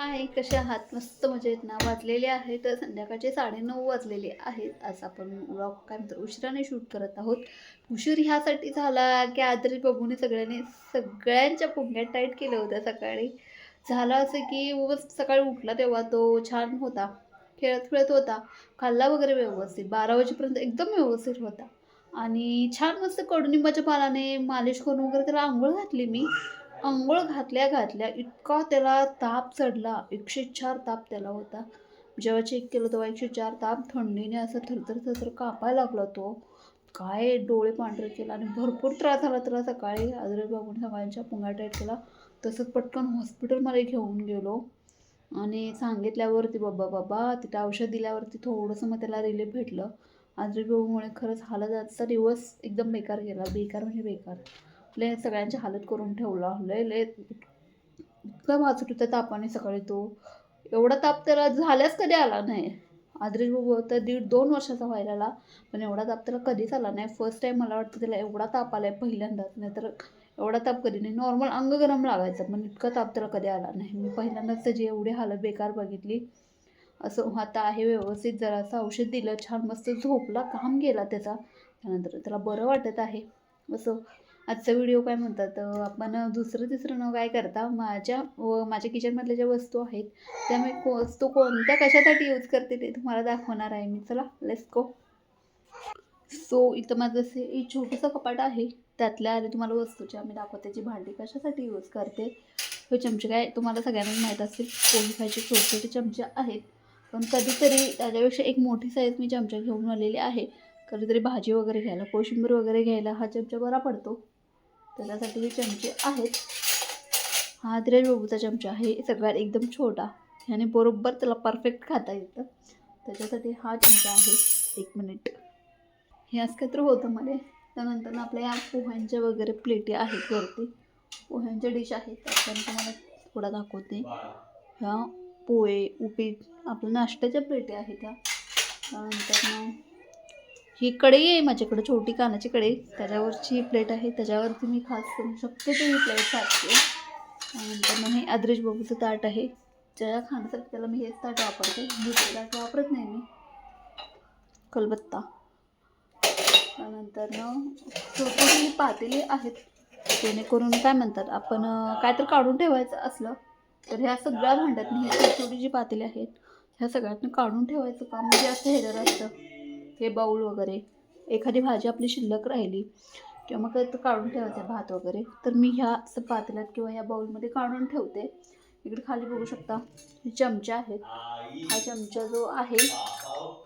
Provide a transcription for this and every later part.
हाय कसे आहात? मस्त मजेत ना? वाजलेले आहेत. संध्याकाळचे साडेनऊ वाजलेले आहेत. आज आपण व्लॉग काय म्हणतो उशिराने शूट करत आहोत. उशीर ह्यासाठी झाला की आदरी बघून सगळ्यांनी सगळ्यांच्या पुंग्यात टाईट केलं होतं सकाळी. झालं असं की उगाच सकाळी उठला तेव्हा तो छान होता. खेळत खेळत होता. खाल्ला वगैरे व्यवस्थित. बारा वाजेपर्यंत एकदम व्यवस्थित होता. आणि छान मस्त कडुनिंबाच्या पालाने मालिश करून वगैरे त्याला आंघोळ घातली मी. आंघोळ घातल्या घातल्या इतका त्याला ताप चढला. एकशे चार ताप त्याला होता. जेव्हा चेक केलं तेव्हा एकशे चार ताप. थंडीने असं थरथर थरथर कापायला लागला तो. काय डोळे पांढरे केला आणि भरपूर त्रास झाला. त्याला सकाळी आजरे बाबून सगळ्यांच्या पुंगा टाईट केला. तसंच पटकन हॉस्पिटलमध्ये घेऊन गेलो. आणि सांगितल्यावरती बाबा बाबा तिथं औषध दिल्यावरती थोडंसं मग त्याला रिलीफ भेटलं. आजरी बाबूमुळे खरंच हालत आजचा दिवस एकदम बेकार गेला. बेकार म्हणजे बेकार. लय सगळ्यांची हालत करून ठेवला. लय लय इतकं वाचत होतं तापाने सकाळी तो. एवढा ताप त्याला झाल्याच कधी आला नाही. आदरेश बाबू तर दीड दोन वर्षाचा व्हायला आला पण एवढा ताप त्याला कधीच आला नाही. फर्स्ट टाईम मला वाटतं त्याला एवढा ताप आला आहे पहिल्यांदाच नाही तर एवढा ताप कधी नाही. नॉर्मल अंग गरम लागायचं पण इतका ताप त्याला कधी आला नाही. मी पहिल्यांदाच त्याची एवढी हालत बेकार बघितली. असं हो, आता आहे व्यवस्थित. जरासं औषध दिलं छान मस्त झोपला काम गेला त्याचा. त्यानंतर त्याला बरं वाटत आहे. असं आजचा व्हिडिओ काय म्हणतात आपण दुसरं तिसरं न काय करता? माझ्या व माझ्या किचनमधल्या ज्या वस्तू आहेत त्या मी को वस्तू कोणत्या कशासाठी यूज करते ते तुम्हाला दाखवणार आहे मी. चला लेट्स गो सो इथं माझं असे एक छोटंसं कपाट आहे. त्यातल्या आधी तुम्हाला वस्तूच्या मी दाखवते जी भांडी कशासाठी यूज करते हे चमचे काय तुम्हाला सगळ्यांनाच माहीत असेल. कोणी खायचे छोटे छोटे चमचे आहेत. पण कधीतरी त्याच्यापेक्षा एक मोठी साईज मी चमचा घेऊन आलेली आहे. कधीतरी भाजी वगैरे घ्यायला कोशिंबीर वगैरे घ्यायला हा चमचा बरा पडतो. त्याच्यासाठी हे चमचे आहेत. हा दिरेश बाबूचा चमचा आहे. सगळ्यात एकदम छोटा. ह्याने बरोबर त्याला परफेक्ट खाता येतं. त्याच्यासाठी हा चमचा आहे. एक मिनिट हे असं काहीतरी होतं मध्ये. त्यानंतर आपल्या या पोह्यांच्या वगैरे प्लेटी आहेत वरती. पोह्यांच्या डिश आहेत. त्याच्या मी तुम्हाला थोडा दाखवते. ह्या पोहे उपीट आपल्या नाश्त्याच्या प्लेटी आहेत ह्या त्यानंतर मग ही कढई आहे माझ्याकडे छोटी कानाची कढई. त्याच्यावरची ही प्लेट आहे त्याच्यावरती मी खास करून शक्यतो ही प्लेट सारखी. त्यानंतर मग हे आदरेश बाबूचं ताट आहे. ज्या खाण्यासाठी त्याला मी हेच ताट वापरते. दुसरं ताट वापरत नाही मी. कलबत्ता. त्यानंतर छोटी पातेली आहेत जेणेकरून काय म्हणतात आपण काय तर काढून ठेवायचं असलं तर ह्या सगळ्या भांड्यात ही छोटी छोटी जी पातेली आहेत ह्या सगळ्यातनं काढून ठेवायचं काम म्हणजे असं ह्याच्यावर असतं. हे बाऊल वगैरे एखादी भाजी आपली शिल्लक राहिली किंवा मग काही तर काढून ठेवायचं भात वगैरे तर मी ह्या असं पातेल्यात किंवा ह्या बाऊलमध्ये काढून ठेवते. इकडे खाली बघू शकता हे चमचे आहेत हा चमचा जो आहे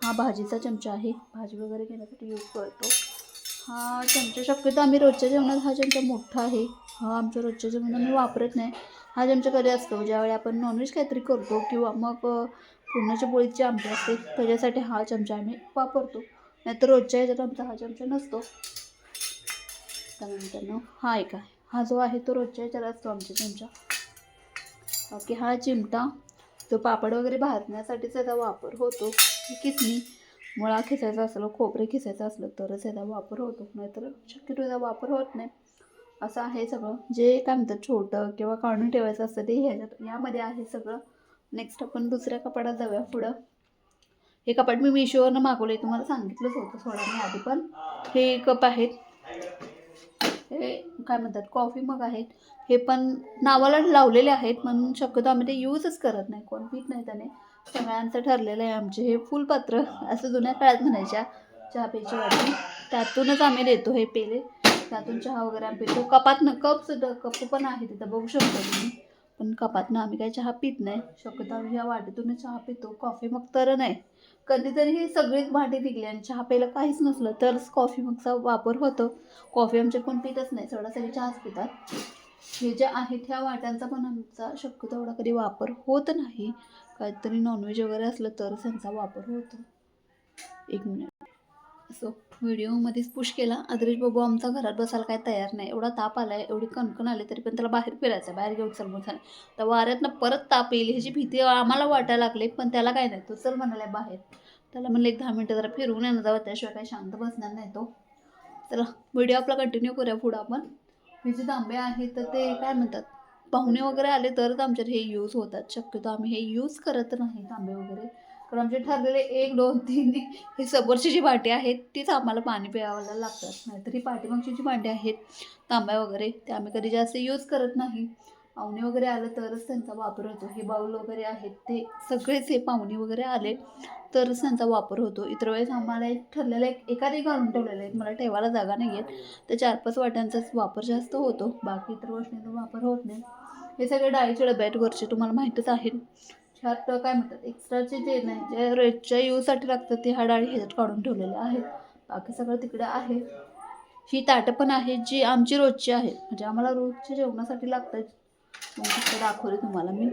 हा भाजीचा चमचा आहे. भाजी वगैरे घेण्यासाठी यूज करतो. हा चमचा शक्यतो आम्ही रोजच्या जेवणात हा चमचा मोठा आहे. हा आमच्या रोजच्या जेवणात मी वापरत नाही. हा चमचा कधी असतो? ज्यावेळी आपण नॉनव्हेज काहीतरी करतो किंवा मग पुरणाच्या पोळीची आमटी असते. त्याच्यासाठी हा चमचा आम्ही वापरतो. नाहीतर रोजच्या ह्याच्यात आमचा हा चमचा नसतो. त्यानंतर हा एक आहे. हा जो आहे तो रोजच्या ह्याच्यात असतो आमच्या चमचा. बाकी हा चिमटा. तो पापड वगैरे भाजण्यासाठी त्याचा वापर होतो. किसणी मुळा खिसायचा असलं खोबरे खिसायचं असलं तरच याचा वापर होतो. नाहीतर शक्यतो याचा वापर होत नाही. असं आहे सगळं. जे काय म्हणतात छोटं किंवा काढून ठेवायचं असतं ते ह्याच्यात यामध्ये आहे सगळं. नेक्स्ट आपण दुसऱ्या कपाटात जाऊया पुढं. हे कपाट मी मिशोवरनं मागवलं तुम्हाला सांगितलंच होतं सोडा मी आधी पण हे कप आहेत. हे काय म्हणतात कॉफी मग आहेत. हे पण नावाला लावलेले आहेत म्हणून शक्यतो आम्ही ते यूजच करत नाही. कोण पीत नाही त्याने. सगळ्यांचं ठरलेलं आहे आमचे. हे फुलपात्र असं जुन्या काळात म्हणायच्या चहा प्यायची वाटी. त्यातूनच आम्ही देतो हे पेले. त्यातून चहा वगैरे आम्ही पितो. कपातनं कप सुद्धा कप पण आहे तिथं बघू शकतो तुम्ही. पण कपातनं आम्ही काही चहा पित नाही. शक्यतो आम्ही ह्या वाटीतून चहा पितो कॉफी मग तर नाही. कधीतरी ही सगळीच भांडी निघली आणि चहा प्यायला काहीच नसलं तरच कॉफी मगचा वापर होतो. कॉफी आमच्या कोण पितच नाही सगळ्या सगळी चहाच पितात. हे जे आहेत ह्या वाट्यांचा पण आमचा शक्यतो एवढा कधी वापर होत नाही. काहीतरी नॉनव्हेज वगैरे असलं तरच त्यांचा वापर होतो. एक मिनिट सो व्हिडिओमध्येच पुश केला. अदरेश बाबू आमचा घरात बसायला काय तयार नाही. एवढा ताप आला आहे एवढी कणकण आली तरी पण त्याला बाहेर फिरायचं आहे बाहेर घेऊन चल म्हणून तर वाऱ्यातनं परत ताप येईल ह्याची भीती आम्हाला वाटायला लागली पण त्याला काय नाही. तो चल म्हणाला बाहेर. त्याला म्हणलं एक दहा मिनटं जरा फिरून येणं जावं त्याशिवाय काही शांत बसणार नाही तो. चला व्हिडिओ आपला कंटिन्यू करूया पुढं आपण. हे जे तांबे आहेत तर ते काय म्हणतात? पाहुणे वगैरे आले तरच आमच्यात हे यूज होतात. शक्यतो आम्ही हे यूज करत नाही तांबे वगैरे. कारण आमचे ठरलेले एक दोन तीन हे समोरची जी भांडी आहेत तीच आम्हाला पाणी प्यावायला लागतात. नाहीतर ही पाठीमागची जी भांडी आहेत तांब्या वगैरे ते आम्ही कधी जास्त यूज करत नाही. पाहुणे वगैरे आलं तरच त्यांचा वापर होतो. हे बाऊल वगैरे आहेत ते सगळेच हे पाहुणे वगैरे आले तरच त्यांचा वापर होतो. इतर वेळेस आम्हाला एक ठरलेलं एक एखादी घालून ठेवलेलं आहे. मला ठेवायला जागा नाही आहेत तर चार पाच वाट्यांचाच वापर जास्त होतो. बाकी इतर गोष्टींचा वापर होत नाही. हे सगळे डाळीचे डब्यात वरचे तुम्हाला माहीतच आहे ह्यात काय म्हणतात? एक्स्ट्राचे जे नाही जे रोजच्या यूजसाठी लागतं ते ह्या डाळी ह्याच्यात काढून ठेवलेल्या आहेत. बाकी सगळं तिकडे आहे. ही ताटं पण आहेत जी आमची रोजची आहेत. म्हणजे आम्हाला रोजच्या जेवणासाठी लागतात. मग दाखवले तुम्हाला मी.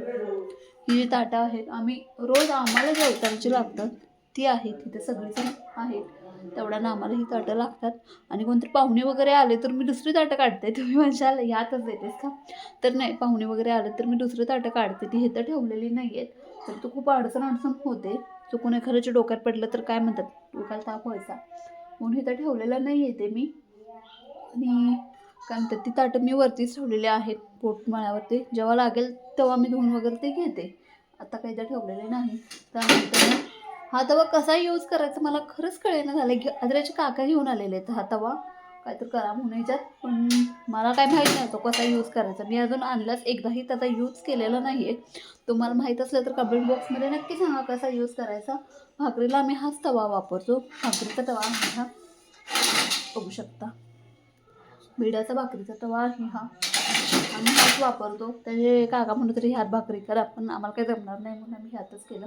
ही जी ताटं आहेत आम्ही रोज आम्हाला जेवताची लागतात ती आहेत. तिथे सगळीजण आहेत. तेवढ्यानं आम्हाला ही ताटं लागतात. आणि कोणतरी पाहुणे वगैरे आले तर मी दुसरी ताटं काढते. तुम्ही म्हणशाल यातच देतेस का? तर नाही पाहुणे वगैरे आले तर मी दुसरी ताटं काढते. ती हे तर ठेवलेली नाही आहेत तर तो खूप अडचण अडचण होते. चुकून एखाद्याच्या डोक्यात पडलं तर काय म्हणतात? डोक्याला ताप व्हायचा. म्हणून हे तर ठेवलेलं नाही येते मी. आणि काय म्हणतात? ती ताटं मी वरतीच ठेवलेली आहेत पोटमाळ्यावरती. जेव्हा लागेल तेव्हा मी धुवून वगैरे ते घेते. आता काही तर ठेवलेले नाही. त्यानंतर हा तवा कसा यूज करायचा मला खरंच कळेना झालं की आदराचे काका घेऊन आलेले आहेत हा तवा. काय तर करा म्हणून याच्यात. पण मला काय माहीत नाही तो कसा यूज करायचा. मी अजून आणलाच एकदाही त्याचा यूज केलेला नाही आहे तुम्हाला माहीत असलं तर कमेंट बॉक्समध्ये नक्की सांगा कसा यूज करायचा. भाकरीला आम्ही हाच तवा वापरतो. भाकरीचा तवा आहे हा. बघू शकता. भिडाचा भाकरीचा तवा आहे हा. आम्ही हाच वापरतो. त्याचे काका म्हणत तरी ह्यात भाकरी करा. पण आम्हाला काही जमणार नाही म्हणून आम्ही ह्यातच केलं.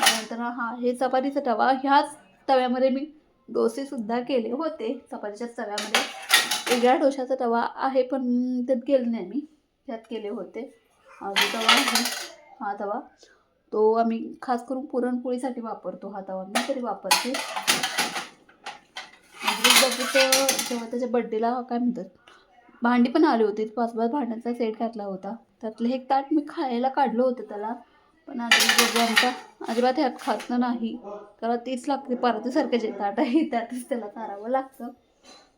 त्यानंतर हा हे चपातीचा तवा ह्याच तव्यामध्ये मी डोसेसुद्धा केले होते. चपातीच्याच तव्यामध्ये वेगळ्या डोशाचा तवा आहे पण त्यात केलं नाही मी. त्यात केले होते. हा जो तवा आहे हा तवा तो आम्ही खास करून पुरणपोळीसाठी वापरतो. हा तवा मी तरी वापरते. जेव्हा त्याच्या बड्डेला काय म्हणतात भांडी पण आली होती. पाच पाच भांड्यांचा सेट घातला होता. त्यातलं एक ताट मी खायला काढलं होतं त्याला. पण आता बाबू आमचा अजिबात ह्यात खात नाही. त्याला तीच लागते परतीसारखं जे ताट आहे त्यातच त्याला तारावं लागतं.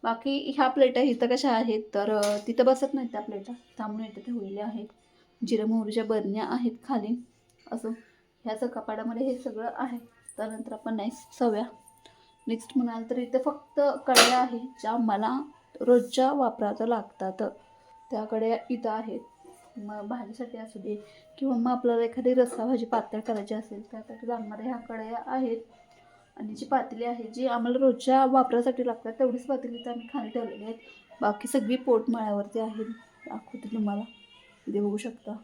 बाकी ह्या प्लेटा इथं कशा आहेत? तर तिथं बसत नाहीत त्या प्लेटा त्यामुळे इथं ठेवलेल्या आहेत. जिरं मोहरीच्या बरण्या आहेत खाली. असं ह्याचं कपाडामध्ये हे सगळं आहे. त्यानंतर आपण नाही सव्या. नेक्स्ट म्हणाल तर इथे फक्त कड्या आहेत ज्या मला रोजच्या वापराच्या लागतात. त्या कड्या इथं आहेत. मग भाजीसाठी असू दे किंवा मग आपल्याला एखादी रस्सा भाजी पातळ करायची असेल त्यासाठी लागणाऱ्या ह्या कढया आहेत. आणि जी पातेली आहे जी आम्हाला रोजच्या वापरासाठी लागतात तेवढीच पातेली तर आम्ही खाली ठेवलेली आहेत. बाकी सगळी पोटमाळ्यावरती आहेत दाखवते तुम्हाला. ते बघू शकता.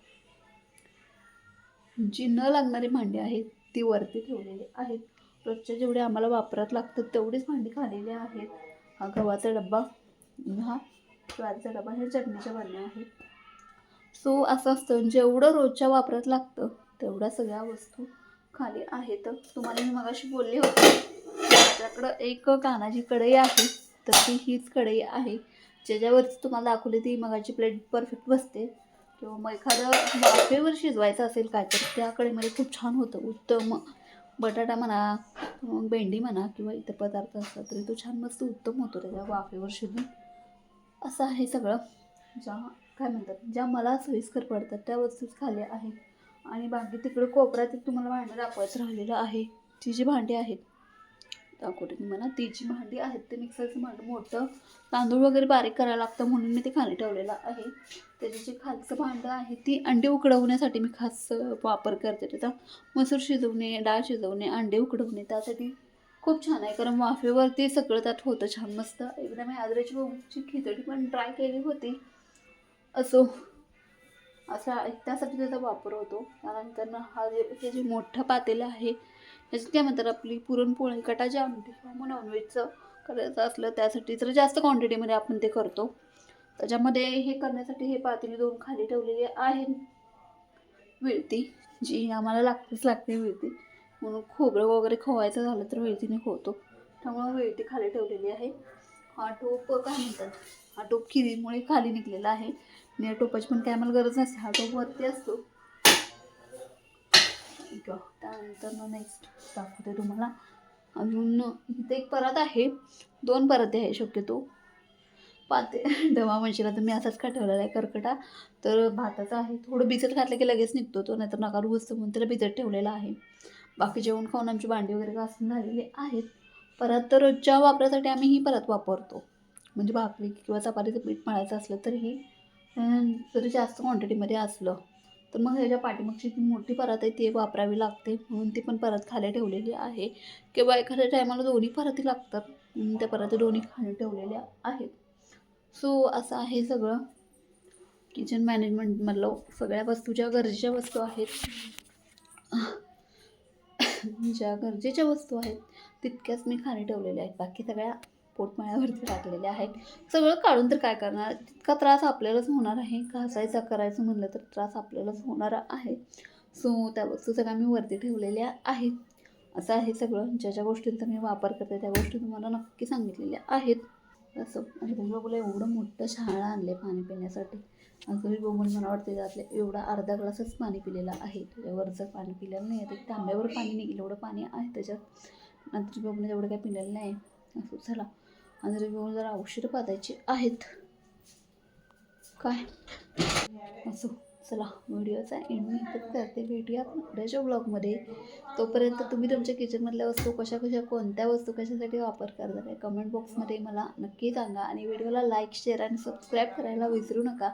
जी न लागणारी भांडी आहेत ती वरती ठेवलेली आहेत. रोजच्या जेवढे आम्हाला वापरात लागतात तेवढीच भांडी खालेली आहेत. हा गव्हाचा डब्बा. हा ज्वारीचा डबा हे चटणीच्या भांड्या आहेत. सो असं असतं जेवढं रोजच्या वापरात लागतं तेवढ्या सगळ्या वस्तू खाली आहेत. तुम्हाला मी मगाशी बोलली होती माझ्याकडं एक कानाची कढई आहे तर ती हीच कढई आहे. ज्याच्यावरती तुम्हाला दाखवली ती मगाची प्लेट परफेक्ट बसते. किंवा मग एखादं वाफेवर शिजवायचं असेल काय तर त्या कढईमध्ये खूप छान होतं. उत्तम बटाटा म्हणा मग भेंडी म्हणा किंवा इतर पदार्थ असतात तरी तो छान मस्त उत्तम होतो त्याच्या वाफेवर शिजून. असं आहे सगळं. ज्या काय म्हणतात ज्या मला सोयीस्कर पडतात त्या वस्तूच खाली आहेत. आणि बाकी तिकडे कोपऱ्यात तुम्हाला भांडं दाखवायचं राहिलेलं आहे. ती जी भांडी आहेत दाखवते तुम्हाला. ती जी भांडी आहेत ते मिक्सरचं भांडं मोठं तांदूळ वगैरे बारीक करायला लागतं म्हणून मी ते खाली ठेवलेलं आहे. त्याची जी खालचं भांडं आहे ती अंडी उकडवण्यासाठी मी खास वापर करते त्याचा. मसूर शिजवणे डाळ शिजवणे अंडे उकडवणे त्यासाठी खूप छान आहे. कारण वाफेवरती सगळं त्यात होतं छान मस्त. एकदा मी आदराची बघूची खिचडी पण ट्राय केली होती. असो. असा त्यासाठी त्याचा वापर होतो. त्यानंतर हा जे हे जे मोठं पातेलं आहे त्याच्यात काय म्हणतात आपली पुरणपोळी कटाची आमटी किंवा मग नॉनव्हेजचं करायचं असलं त्यासाठी जर जास्त क्वांटिटीमध्ये आपण ते करतो. त्याच्यामध्ये हे करण्यासाठी हे पातेली दोन खाली ठेवलेली आहेत विळती जी आम्हाला लागतेच लागते विळती. म्हणून खोबरं वगैरे खवायचं झालं तर विळतीने खोवतो. त्यामुळं विळती खाली ठेवलेली आहे. हा टोप काय म्हणतात? हा टोप खिरीमुळे खाली निघलेला आहे. आणि टोपाची पण काय आम्हाला गरज नसते. हा टोप वरती असतो. त्यानंतर आहे. त्यानंतर नेक्स्ट दाखवते तुम्हाला. अजून इथे एक परत आहे. दोन परत आहे शक्यतो. पाते. डवा म्हणशीला मी असाच का ठेवलेला आहे करकटा? तर भाताचा आहे. थोडं भिजत घातलं की लगेच निघतो तो नाहीतर नकार बसतो म्हणून त्याला भिजत ठेवलेला आहे. बाकी जेवण खाऊन आमची भांडी वगैरे घासून झालेली आहेत. परत तर रोजच्या वापरासाठी आम्ही ही परत वापरतो. म्हणजे भाकरी किंवा चपातीचं पीठ मळायचं असलं तरीही. जरी जास्त क्वांटिटीमध्ये असलं तर मग ह्याच्या पाठीमागची जी मोठी परत आहे ती वापरावी लागते. म्हणून ती पण परत खाली ठेवलेली आहे. किंवा एखाद्या टायमाला दोन्ही परती लागतात. त्या परत दोन्ही खाली ठेवलेल्या आहेत. सो असं आहे सगळं. किचन मॅनेजमेंट मधलं सगळ्या वस्तू ज्या गरजेच्या वस्तू आहेत ज्या गरजेच्या वस्तू आहेत तितक्याच मी खाली ठेवलेल्या आहेत. बाकी सगळ्या पोटमाळ्यावरती टाकलेले आहेत. सगळं काढून तर काय करणार? तितका त्रास आपल्यालाच होणार आहे. घासायचा करायचं म्हणलं तर त्रास आपल्यालाच होणार आहे. सो त्या वस्तू सगळ्या मी वरती ठेवलेल्या आहेत. असं आहे सगळं. ज्या ज्या गोष्टींचा मी वापर करते त्या गोष्टी तुम्हाला नक्की सांगितलेल्या आहेत. असं. आणि बघूला एवढं मोठं शाळा आणले पाणी पिण्यासाठी. असं मी बघून मला वाटते त्यातले एवढा अर्धा ग्लासच पाणी पिलेलं आहे. त्याच्यावरचं पाणी पिलेलं नाही आहे तांब्यावर पाणी निघेल. एवढं पाणी आहे त्याच्यात. नंतर बघून एवढं काही पिलेलं नाही. असं चला आणि तरी जरा औषधं पातायची आहेत. काय? असो चला व्हिडिओचा एंड मी इथंच करते. भेटूया पुढ्याच्या ब्लॉगमध्ये तोपर्यंत तुम्ही तुमच्या किचनमधल्या वस्तू कशा कशा कोणत्या वस्तू कशासाठी वापर करता काय कमेंट बॉक्समध्ये मला नक्की सांगा. आणि व्हिडिओला लाईक शेअर आणि सबस्क्राईब करायला विसरू नका.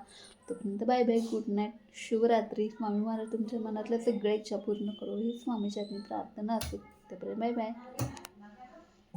तोपर्यंत बाय बाय गुड नाईट शुभरात्री. स्वामी महाराज तुमच्या मनातल्या सगळ्या इच्छा पूर्ण करू. ही स्वामीच्या प्रार्थना असेल तोपर्यंत बाय बाय